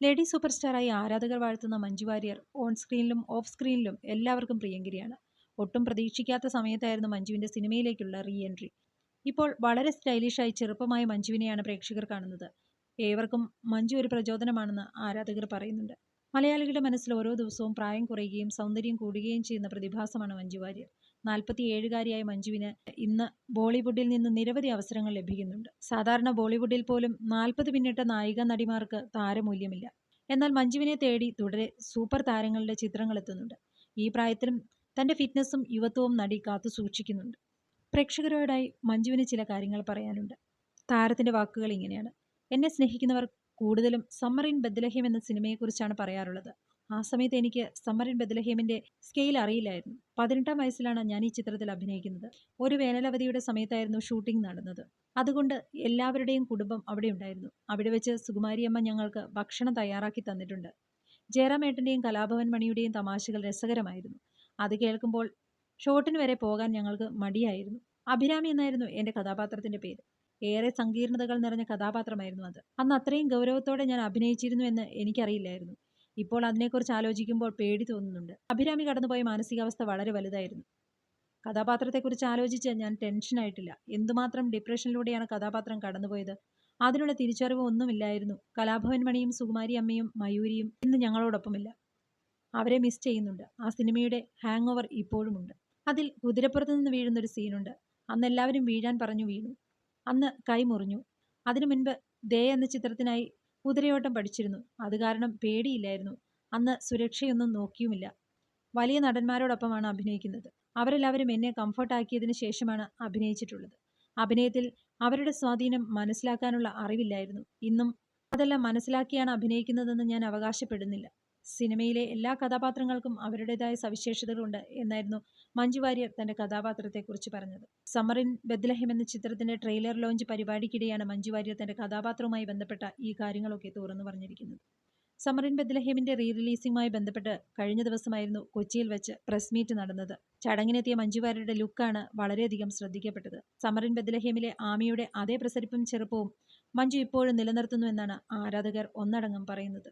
Lady super സ്റ്റാറായി ആരാധകർ വാഴ്ത്തുന്ന മഞ്ജു വാര്യർ ഓൺ സ്ക്രീനിലും ഓഫ് സ്ക്രീനിലും എല്ലാവർക്കും പ്രിയങ്കരിയാണ്. ഒട്ടും പ്രതീക്ഷിക്കാത്ത സമയത്തായിരുന്നു മഞ്ജുവിന്റെ സിനിമയിലേക്കുള്ള റീ എൻട്രി ഇപ്പോൾ വളരെ സ്റ്റൈലിഷായി ചെറുപ്പമായ മഞ്ജുവിനെയാണ് പ്രേക്ഷകർ കാണുന്നത്. ഏവർക്കും മഞ്ജു ഒരു പ്രചോദനമാണെന്ന് ആരാധകർ പറയുന്നുണ്ട്. മലയാളികളുടെ മനസ്സിൽ ഓരോ ദിവസവും പ്രായം കുറയുകയും സൗന്ദര്യം കൂടുകയും ചെയ്യുന്ന പ്രതിഭാസമാണ് മഞ്ജു വാര്യർ. നാൽപ്പത്തിയേഴുകാരിയായ മഞ്ജുവിന് ഇന്ന് ബോളിവുഡിൽ നിന്ന് നിരവധി അവസരങ്ങൾ ലഭിക്കുന്നുണ്ട്. സാധാരണ ബോളിവുഡിൽ പോലും നാൽപ്പത് പിന്നിട്ട നായിക നടിമാർക്ക് താരമൂല്യമില്ല. എന്നാൽ മഞ്ജുവിനെ തേടി തുടരെ സൂപ്പർ താരങ്ങളുടെ ചിത്രങ്ങൾ എത്തുന്നുണ്ട്. ഈ പ്രായത്തിലും തന്റെ ഫിറ്റ്നസ്സും യുവത്വവും നടി കാത്തു സൂക്ഷിക്കുന്നുണ്ട്. പ്രേക്ഷകരോടായി മഞ്ജുവിന് ചില കാര്യങ്ങൾ പറയാനുണ്ട്. താരത്തിന്റെ വാക്കുകൾ ഇങ്ങനെയാണ്. എന്നെ സ്നേഹിക്കുന്നവർ കൂടുതലും സമ്മർ ഇൻ ബദ്ലഹിം എന്ന സിനിമയെക്കുറിച്ചാണ് പറയാറുള്ളത്. ആ സമയത്ത് എനിക്ക് സമ്മറിൻ ബദലഹേമിന്റെ സ്കെയിൽ അറിയില്ലായിരുന്നു. പതിനെട്ടാം വയസ്സിലാണ് ഞാൻ ഈ ചിത്രത്തിൽ അഭിനയിക്കുന്നത്. ഒരു വേനലവധിയുടെ സമയത്തായിരുന്നു ഷൂട്ടിംഗ് നടന്നത്. അതുകൊണ്ട് എല്ലാവരുടെയും കുടുംബം അവിടെ ഉണ്ടായിരുന്നു. അവിടെ വെച്ച് സുകുമാരിയമ്മ ഞങ്ങൾക്ക് ഭക്ഷണം തയ്യാറാക്കി തന്നിട്ടുണ്ട്. ജയറാമേട്ടന്റെയും കലാഭവൻ മണിയുടെയും തമാശകൾ രസകരമായിരുന്നു. അത് കേൾക്കുമ്പോൾ ഷോട്ടിന് വരെ പോകാൻ ഞങ്ങൾക്ക് മടിയായിരുന്നു. അഭിരാമി എന്നായിരുന്നു എന്റെ കഥാപാത്രത്തിന്റെ പേര്. ഏറെ സങ്കീർണതകൾ നിറഞ്ഞ കഥാപാത്രമായിരുന്നു അത്. അന്ന് അത്രയും ഗൗരവത്തോടെ ഞാൻ അഭിനയിച്ചിരുന്നു എന്ന് എനിക്കറിയില്ലായിരുന്നു. ഇപ്പോൾ അതിനെക്കുറിച്ച് ആലോചിക്കുമ്പോൾ പേടി തോന്നുന്നുണ്ട്. അഭിരാമി കടന്നുപോയ മാനസികാവസ്ഥ വളരെ വലുതായിരുന്നു. കഥാപാത്രത്തെക്കുറിച്ച് ആലോചിച്ച് ഞാൻ ടെൻഷനായിട്ടില്ല എന്തുമാത്രം ഡിപ്രഷനിലൂടെയാണ് കഥാപാത്രം കടന്നുപോയത്? അതിനുള്ള തിരിച്ചറിവ് ഒന്നുമില്ലായിരുന്നു. കലാഭവൻ മണിയും സുകുമാരി അമ്മയും മയൂരിയും ഇന്ന് ഞങ്ങളോടൊപ്പമില്ല. അവരെ മിസ് ചെയ്യുന്നുണ്ട്. ആ സിനിമയുടെ ഹാങ് ഓവർ ഇപ്പോഴുമുണ്ട്. അതിൽ കുതിരപ്പുറത്ത് നിന്ന് വീഴുന്നൊരു സീനുണ്ട് അന്ന് എല്ലാവരും വീഴാൻ പറഞ്ഞു വീണു. അന്ന് കൈ മുറിഞ്ഞു. അതിനു മുൻപ് ദേ എന്ന ചിത്രത്തിനായി കുതിരയോട്ടം പഠിച്ചിരുന്നു. അത് കാരണം പേടിയില്ലായിരുന്നു. അന്ന് സുരക്ഷയൊന്നും നോക്കിയുമില്ല. വലിയ നടന്മാരോടൊപ്പമാണ് അഭിനയിക്കുന്നത്. അവരെല്ലാവരും എന്നെ കംഫർട്ടാക്കിയതിനു ശേഷമാണ് അഭിനയിച്ചിട്ടുള്ളത്. അഭിനയത്തിൽ അവരുടെ സ്വാധീനം മനസ്സിലാക്കാനുള്ള അറിവില്ലായിരുന്നു. ഇന്നും അതെല്ലാം മനസ്സിലാക്കിയാണ് അഭിനയിക്കുന്നതെന്ന് ഞാൻ അവകാശപ്പെടുന്നില്ല. സിനിമയിലെ എല്ലാ കഥാപാത്രങ്ങൾക്കും അവരുടേതായ സവിശേഷതകളുണ്ട് എന്നായിരുന്നു മഞ്ജു വാര്യർ തന്റെ കഥാപാത്രത്തെക്കുറിച്ച് പറഞ്ഞത്. സമ്മർ ഇൻ ബദ്ലഹിം എന്ന ചിത്രത്തിന്റെ ട്രെയിലർ ലോഞ്ച് പരിപാടിക്കിടെയാണ് മഞ്ജു വാര്യർ തന്റെ കഥാപാത്രവുമായി ബന്ധപ്പെട്ട ഈ കാര്യങ്ങളൊക്കെ തുറന്നു പറഞ്ഞിരിക്കുന്നത്. സമ്മർ ഇൻ ബദ്ലഹേമിന്റെ റീ റിലീസിംഗുമായി ബന്ധപ്പെട്ട് കഴിഞ്ഞ ദിവസമായിരുന്നു കൊച്ചിയിൽ വെച്ച് പ്രസ് മീറ്റ് നടന്നത്. ചടങ്ങിനെത്തിയ മഞ്ജു വാര്യരുടെ ലുക്കാണ് വളരെയധികം ശ്രദ്ധിക്കപ്പെട്ടത്. സമ്മർ ഇൻ ബദ്ലഹേമിലെ ആമിയുടെ അതേ പ്രസരിപ്പും ചെറുപ്പവും മഞ്ജു ഇപ്പോഴും നിലനിർത്തുന്നു എന്നാണ് ആരാധകർ ഒന്നടങ്കം പറയുന്നത്.